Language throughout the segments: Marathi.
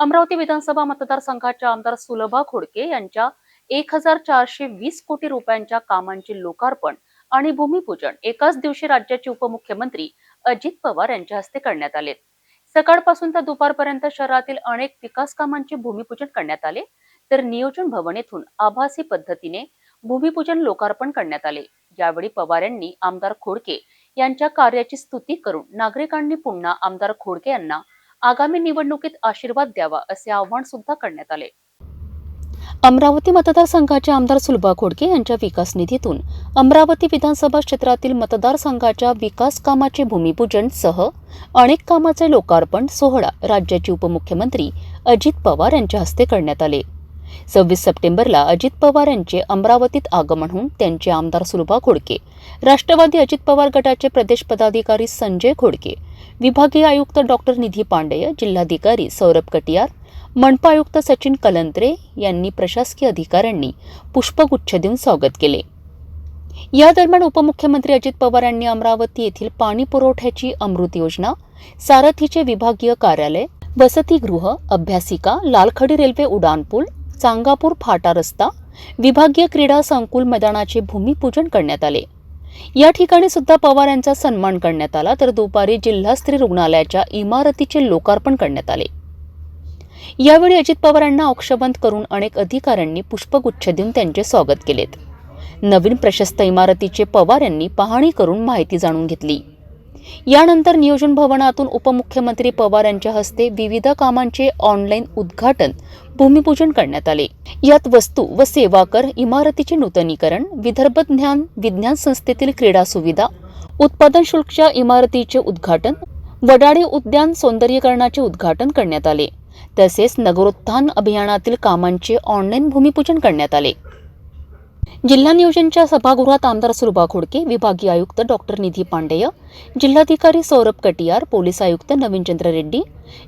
अमरावती विधानसभा मतदारसंघाच्या आमदार सुलभा खोडके यांच्या एक हजार चारशे वीस कोटी रुपयांच्या कामांचे लोकार्पण आणि भूमिपूजन एकाच दिवशी राज्याचे उपमुख्यमंत्री अजित पवार यांच्या हस्ते करण्यात आले. सकाळपासून तर दुपारपर्यंत शहरातील अनेक विकास कामांचे भूमिपूजन करण्यात आले. तर नियोजन भवन येथून आभासी पद्धतीने भूमिपूजन लोकार्पण करण्यात आले. यावेळी पवार यांनी आमदार खोडके यांच्या कार्याची स्तुती करून नागरिकांनी पुन्हा आमदार खोडके यांना आगामी निवडणुकीत आशीर्वाद द्यावा असे आवाहन सुद्धा करण्यात आले. अमरावती मतदारसंघाचे आमदार सुलभा खोडके यांच्या विकास निधीतून अमरावती विधानसभा क्षेत्रातील मतदारसंघाच्या विकास कामाचे भूमिपूजन सह अनेक कामाचे लोकार्पण सोहळा राज्याचे उपमुख्यमंत्री अजित पवार यांच्या हस्ते करण्यात आले. सव्वीस सप्टेंबरला अजित पवार यांचे अमरावतीत आगमन होऊन त्यांचे आमदार सुलभा खोडके राष्ट्रवादी अजित पवार गटाचे प्रदेश पदाधिकारी संजय खोडके विभागीय आयुक्त डॉक्टर निधी पांडेय जिल्हाधिकारी सौरभ कटियार मनपा आयुक्त सचिन कलंत्रे यांनी प्रशासकीय अधिकाऱ्यांनी पुष्पगुच्छ देऊन स्वागत केले. या दरम्यान उपमुख्यमंत्री अजित पवार यांनी अमरावती येथील पाणी पुरवठ्याची अमृत योजना सारथीचे विभागीय कार्यालय वसतिगृह अभ्यासिका लालखडी रेल्वे उड्डाणपूल चांगापूर फाटा रस्ता विभागीय क्रीडा संकुल मैदानाचे भूमिपूजन करण्यात आले. या ठिकाणी सुद्धा पवार यांचा सन्मान करण्यात आला तर दुपारी जिल्हा स्त्री रुग्णालयाच्या इमारतीचे लोकार्पण करण्यात आले. यावेळी अजित पवार यांना औक्षबंद करून अनेक अधिकाऱ्यांनी पुष्पगुच्छ देऊन त्यांचे स्वागत केलेत. नवीन प्रशस्त इमारतीचे पवार यांनी पाहणी करून माहिती जाणून घेतली. यानंतर नियोजन भवनातून उपमुख्यमंत्री पवार यांच्या हस्ते विविध कामांचे ऑनलाईन उद्घाटन भूमिपूजन करण्यात आले. यात वस्तू व सेवा कर इमारतीचे नूतनीकरण विदर्भ ज्ञान विज्ञान संस्थेतील क्रीडा सुविधा उत्पादन शुल्कच्या इमारतीचे उद्घाटन वडाळे उद्यान सौंदर्यीकरणाचे उद्घाटन करण्यात आले. तसेच नगरोत्थान अभियानातील कामांचे ऑनलाईन भूमिपूजन करण्यात आले. जिल्हा नियोजनच्या सभागृहात आमदार सुरभा खोडके विभागीय आयुक्त डॉक्टर निधी पांडेय जिल्हाधिकारी सौरभ कटियार पोलीस आयुक्त नवीनचंद्र रेड्डी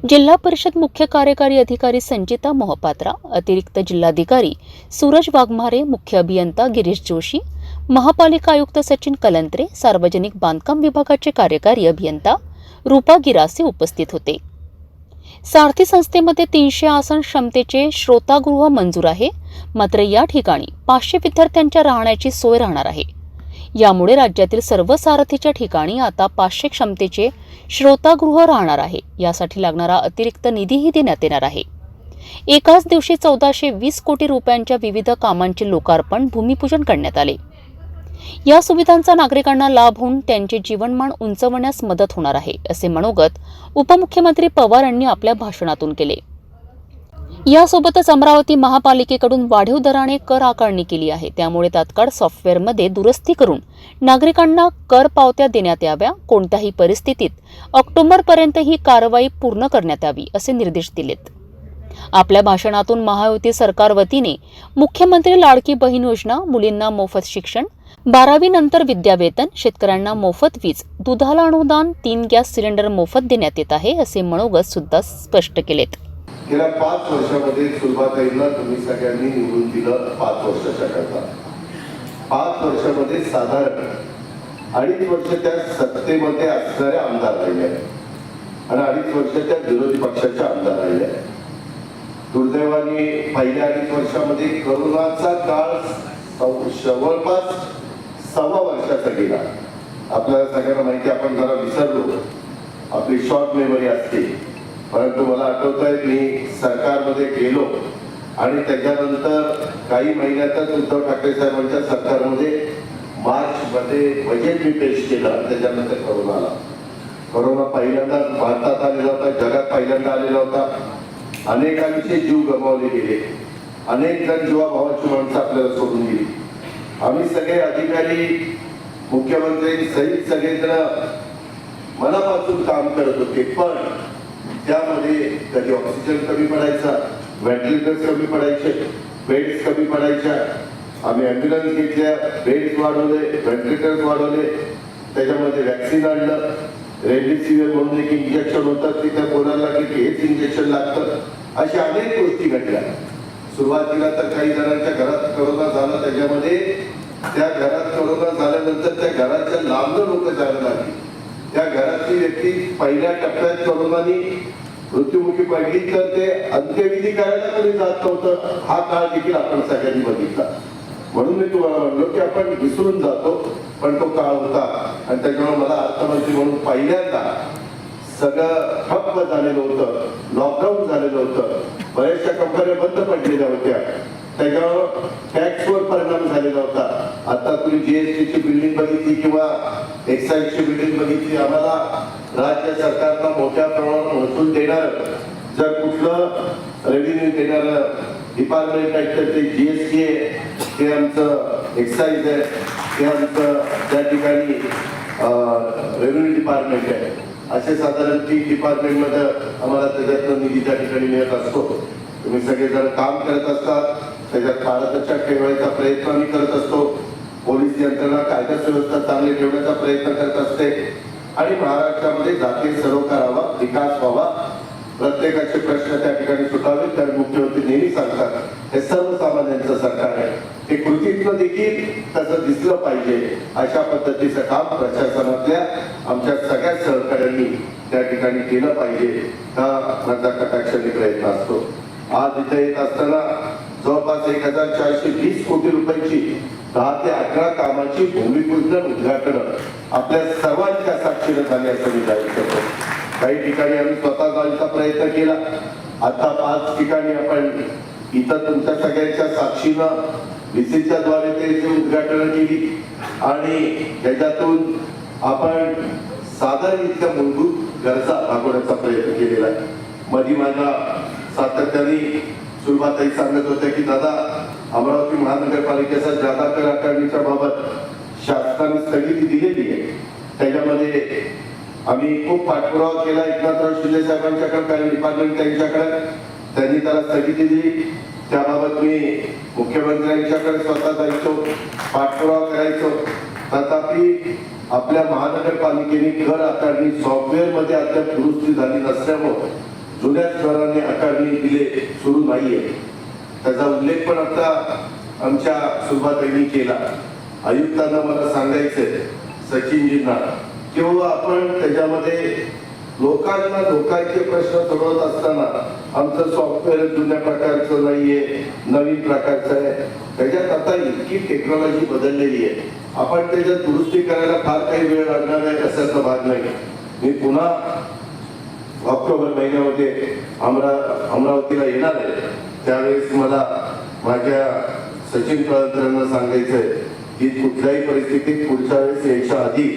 जिल्हा परिषद मुख्य कार्यकारी अधिकारी संचिता मोहपात्रा अतिरिक्त जिल्हाधिकारी सूरज वाघमारे मुख्य अभियंता गिरीश जोशी महापालिका आयुक्त सचिन कलंत्रे सार्वजनिक बांधकाम विभागाचे कार्यकारी अभियंता रूपा गिरासे उपस्थित होते. सारथी संस्थेमध्ये तीनशे आसन क्षमतेचे श्रोतागृह मंजूर आहे. मात्र या ठिकाणी पाचशे विद्यार्थ्यांच्या राहण्याची सोय राहणार आहे. यामुळे राज्यातील सर्व सारथीच्या ठिकाणी आता पाचशे क्षमतेचे श्रोतागृह राहणार आहे. यासाठी लागणारा अतिरिक्त निधीही देण्यात येणार आहे. एकाच दिवशी चौदाशे वीस कोटी रुपयांच्या विविध कामांचे लोकार्पण भूमिपूजन करण्यात आले. या सुविधांचा नागरिकांना लाभ होऊन त्यांचे जीवनमान उंचवण्यास मदत होणार आहे असे मनोगत उपमुख्यमंत्री पवार यांनी आपल्या भाषणातून केले. यासोबतच अमरावती महापालिकेकडून वाढीव दराने कर आकारणी केली आहे. त्यामुळे तात्काळ सॉफ्टवेअरमध्ये दुरुस्ती करून नागरिकांना कर पावत्या देण्यात याव्या कोणत्याही परिस्थितीत ऑक्टोबरपर्यंत ही कारवाई पूर्ण करण्यात यावी असे निर्देश दिलेत. आपल्या भाषणातून महायुती सरकार वतीने मुख्यमंत्री लाडकी बहीण योजना मुलींना मोफत शिक्षण बारावी नंतर विद्यावेतन शेतकऱ्यांना मोफत वीज दुधाला अनुदान तीन गॅस सिलेंडर मोफत देण्यात येत आहे असे मनोगत सुद्धा स्पष्ट केलेत. गेल्या पाच वर्षामध्ये सुलभाताईंना तुम्ही सगळ्यांनी निवडून दिलं पाच वर्षाच्या करता. पाच वर्षामध्ये साधारण अडीच वर्ष त्या सत्तेमध्ये असणारे आमदार राहिले आणि अडीच वर्ष त्या विरोधी पक्षाचे आमदार राहिले आहेत. दुर्दैवाने पहिल्या अडीच वर्षामध्ये करोनाचा काळ जवळपास सव्वा वर्षाचा गेला. आपल्याला सगळ्यांना माहिती आपण जरा विसरलो. आपली शॉर्ट मेमरी असते. परंतु मला आठवत आहे मी सरकारमध्ये गेलो आणि त्याच्यानंतर काही महिन्यातच उद्धव ठाकरे साहेबांच्या सरकारमध्ये मार्चमध्ये बजेट मी पेश केलं त्याच्यानंतर करोना आला. करोना पहिल्यांदा भारतात आलेला होता जगात पहिल्यांदा आलेला होता. अनेकांचे जीव गमावले गेले. अनेक जण जीवाभावाची माणसं आपल्याला सोडून गेली. आम्ही सगळे अधिकारी मुख्यमंत्री सहित सगळेजण मनापासून काम करत होते पण त्यामध्ये कधी ऑक्सिजन कमी पडायचा व्हेंटिलेटर्स कमी पडायचे बेड्स कमी पडायच्या. आम्ही ॲम्ब्युलन्स घेतल्या बेड्स वाढवले व्हेंटिलेटर्स वाढवले. त्याच्यामध्ये व्हॅक्सिन आणलं. रेमडेसिवीर म्हणून एक इंजेक्शन होतं. तिथे त्या कोणाला की हेच इंजेक्शन लागतं. अशा अनेक गोष्टी घडल्या. सुरुवातीला तर काही जणांच्या घरात करोना झाला. त्याच्यामध्ये त्या घरात करोना झाल्यानंतर त्या घराच्या लांब लोक जायला लागली. त्या घरातली व्यक्ती पहिल्या टप्प्यात करोनानी मृत्युमुखी पडली तर ते अंत्यविधी करायला कधी जात नव्हतं हा काळ देखील आपण सगळ्यांनी बघितला. म्हणून मी तुम्हाला म्हणलो की आपण विसरून जातो पण तो काळ होता. आणि त्याच्यामुळे मला अर्थमंत्री म्हणून पहिल्यांदा सगळं ठप्प झालेलं होतं लॉकडाऊन झालेलं होतं. बऱ्याचशा कंपन्या बंद पडलेल्या होत्या. त्याच्यावर टॅक्सवर परिणाम झालेला होता. आता तुम्ही जीएसटीची बिल्डिंग बघितली किंवा एक्साईजची बिल्डिंग बघितली आम्हाला राज्य सरकारला मोठ्या प्रमाणात महसूल देणार जर कुठलं रेव्हेन्यू देणार डिपार्टमेंट आहे तर ते जीएसटी आहे ते आमचं एक्साईज आहे ते आमचं त्या ठिकाणी रेव्हेन्यू डिपार्टमेंट आहे. असे साधारण तीन डिपार्टमेंटमध्ये आम्हाला त्याच्यातनं निधी त्या ठिकाणी मिळत असतो. तुम्ही सगळेजण काम करत असतात त्याच्यात काळाच्या ठेवण्याचा प्रयत्न आम्ही करत असतो. पोलीस यंत्रणा कायदा सुव्यवस्था चांगली ठेवण्याचा प्रयत्न करत असते. आणि महाराष्ट्रामध्ये जातीय सरोकारावा विकास व्हावा प्रत्येकाचे प्रश्न त्या ठिकाणी सुटावे. तर मुख्यमंत्री नेहमी सांगतात हे सर्वसामान्यांचं सरकार आहे. ते कृतीतलं देखील तसं दिसलं पाहिजे. अशा पद्धतीचं काम प्रशासनातल्या आमच्या सगळ्या सहकार्यांनी त्या ठिकाणी केलं पाहिजे. हा माझा कटाक्षाने प्रयत्न असतो. आज इथे येत असताना जवळपास एक हजार चारशे वीस कोटी रुपयांची दहा ते अकरा कामाची भूमिपूजन उद्घाटन आपल्या सर्वांच्या साक्षीनं झाली असं मी जाहीर करतो. काही ठिकाणी आम्ही स्वतः जायचा प्रयत्न केला. आता पाच ठिकाणी आपण इथं तुमच्या सगळ्यांच्या साक्षीनं विसीच्या द्वारे त्याची उद्घाटन केली आणि त्याच्यातून आपण साधारण इतक्या मूलभूत गरजा भागवण्याचा प्रयत्न केलेला आहे. मधी माझा सातत्याने सुरुवाताई सांगत होत्या की दादा अमरावती महानगरपालिकेचा जादा कर आकारणीच्या बाबत शासनाने स्थगिती दिलेली आहे. त्याच्यामध्ये आम्ही खूप पाठपुरावा केला. एकनाथराव शिंदे साहेबांच्याकडे काही डिपार्टमेंट त्यांच्याकडे त्यांनी त्याला स्थगिती दिली. त्याबाबत मी मुख्यमंत्र्यांच्याकडे स्वतः जायचो पाठपुरावा करायचो. तथापि आपल्या महानगरपालिकेने कर आकारणी सॉफ्टवेअरमध्ये अद्याप दुरुस्ती झाली नसल्यामुळे जुन्याच दराने आकारणी दिले सुरू नाहीये. त्याचा उल्लेख पण आता आमच्या सुरुवातीने केला. आयुक्तांना मला सांगायचंय सचिनजींना किंवा आपण त्याच्यामध्ये लोकांना धोकायचे प्रश्न सोडवत असताना आमचं सॉफ्टवेअर जुन्या प्रकारचं नाहीये नवीन प्रकारचं आहे. त्याच्यात आता इतकी टेक्नॉलॉजी बदललेली आहे. आपण त्याच्यात दुरुस्ती करायला फार काही वेळ लागणार आहे असं भाग नाही. मी पुन्हा ऑक्टोबर महिन्यामध्ये अमरा अमरावतीला येणार आहे. त्यावेळेस मला माझ्या सचिन कळंतरांना सांगायचंय की कुठल्याही परिस्थितीत पुढच्या वेळेस यायच्या आधी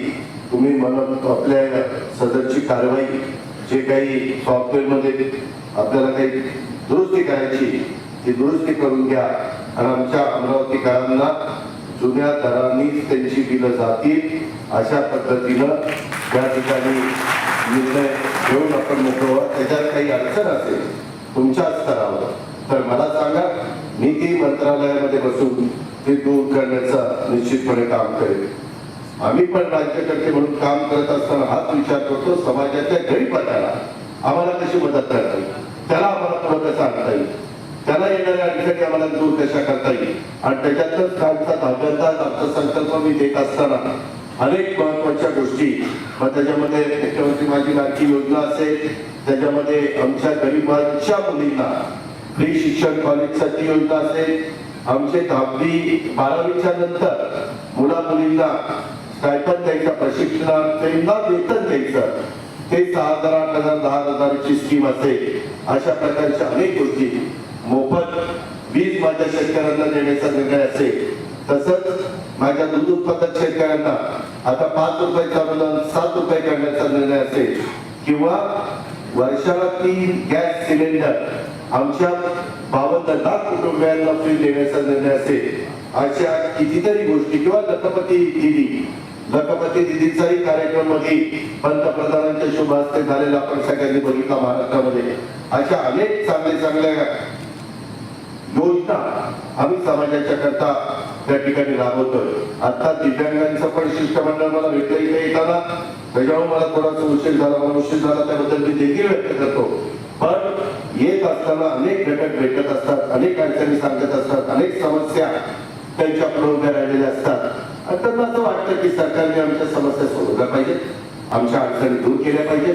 तुम्ही मला आपल्या सदरची कारवाई जे काही सॉफ्टवेअरमध्ये आपल्याला काही दुरुस्ती करायची ती दुरुस्ती करून घ्या. आणि आमच्या अमरावतीकरांना जुन्या दरांनीच त्यांची बिलं जातील अशा पद्धतीनं त्या ठिकाणी निर्णय घेऊन आपण मोकळं व्हा. त्याच्यात काही अडचण असेल तुमच्या स्तरावर. तर मला सांगा मी ती मंत्रालयामध्ये बसून ते दूर करण्याचा निश्चितपणे काम करेल आम्ही पण राज्यकर्ते म्हणून काम करत असताना हाच विचार करतो समाजाच्या गरीबाला आम्हाला कशी मदत करता येईल? त्याला आम्हाला पुढं कसं आणता येईल. त्याला येणाऱ्या अडचणी आम्हाला दूर कशा करता येईल? आणि त्याच्यातच कालचा दहाव्यांदा अर्थसंकल्प मी देत असताना अनेक महत्त्वाच्या गोष्टी. मग त्याच्यामध्ये मुख्यमंत्री माझी लाडकी योजना असेल त्याच्यामध्ये आमच्या गरिबांच्या मुलींना फ्री शिक्षण कॉलेजसाठी योजना असेल आमचे दहावी बारावीच्या नंतर मुला मुलींना स्टायपन द्यायचं प्रशिक्षणात त्यांना वेतन द्यायचं. ते सहा हजार आठ हजार दहा हजाराची स्कीम असेल. अशा प्रकारच्या अनेक गोष्टी. मोफत वीज माझ्या शेतकऱ्यांना देण्याचा निर्णय असेल. तसंच माझ्या दूध उत्पादक शेतकऱ्यांना आता पाच रुपयाचा अनुदान सात रुपये करण्याचा निर्णय असेल किंवा वर्षाला तीन गॅस सिलेंडर आमच्या बावन्न लाख कुटुंबियांना फ्री देण्याचा निर्णय असेल अशा कितीतरी गोष्टी. किंवा लखपती दिदी लखपती दिदीचाही कार्यक्रममध्ये पंतप्रधानांच्या शुभ हस्ते झालेला आपण सगळ्यांनी बघितला महाराष्ट्रामध्ये. अशा अनेक चांगल्या चांगल्या योजना आम्ही समाजाच्या करता त्या ठिकाणी राबवतोय. आता दिव्यांगांचं पण शिष्टमंडळ मला भेटलं इथे येताना. त्याच्यामुळे मला थोडासा उशीर झाला. मला उशीर झाला त्याबद्दल मी देखील व्यक्त करतो. पण येत असताना अनेक घटक भेटत असतात अनेक अडचणी सांगत असतात अनेक समस्या त्यांच्या पुढे उभ्या राहिलेल्या असतात. आणि त्यांना असं वाटतं की सरकारने आमच्या समस्या सोडवल्या पाहिजेत. आमच्या अडचणी दूर केल्या पाहिजेत.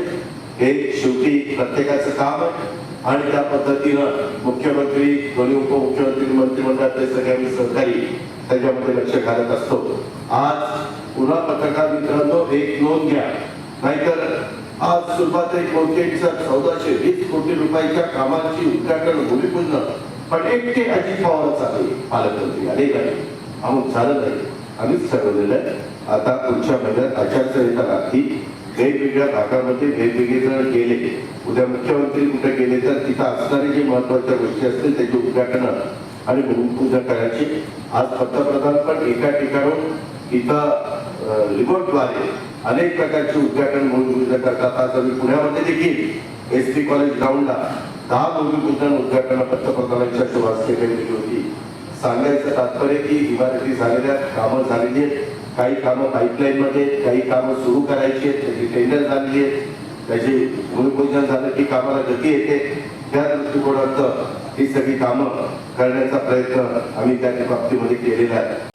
हे शेवटी प्रत्येकाचं काम आहे. आणि त्या पद्धतीनं मुख्यमंत्री दोन्ही उपमुख्यमंत्री मंत्रिमंडळातले सगळे आम्ही सहकारी त्याच्यामध्ये लक्ष घालत असतो. आज पुन्हा पत्रकार मित्रांनो एक नोंद घ्या. नाहीतर आज सुरुवात कोणत्याचा चौदाशे वीस कोटी रुपयाच्या कामाची उद्घाटन भूमिपूजन पण एकटे अजित पवारच आहे. पालकमंत्री अनेक आहे आम्ही झालं नाही आम्हीच ठरवलेलं आहे आता पुढच्या महिन्यात आचारसंहिता राखी वेगवेगळ्या भागामध्ये वेगवेगळे जण गेले. उद्या मुख्यमंत्री कुठे गेले तर तिथं असणारे जे महत्त्वाच्या गोष्टी असतील त्याचे उद्घाटन आणि भूमिपूजन करायची. आज पंतप्रधान पण एका ठिकाणून इथं रिमोटद्वारे अनेक प्रकारचे उद्घाटन भूमिपूजन करतात. आज आम्ही पुण्यामध्ये देखील एस पी कॉलेज ग्राउंडला दहा भूमिपूजन उद्घाटन पंतप्रधानांच्या सुरुवात केलेली होती. सांगायचं तात्पर्य की इमारती झालेल्या कामं झालेली आहेत. काही कामं पाईपलाईन मध्ये काही कामं सुरू करायची आहेत त्याची टेंडर झालेली आहेत. त्याची भूमिपूजन झालं की कामाला गती येते. त्या दृष्टिकोनात ही सगळी कामं करण्याचा प्रयत्न आम्ही त्या बाबतीमध्ये केलेला आहे.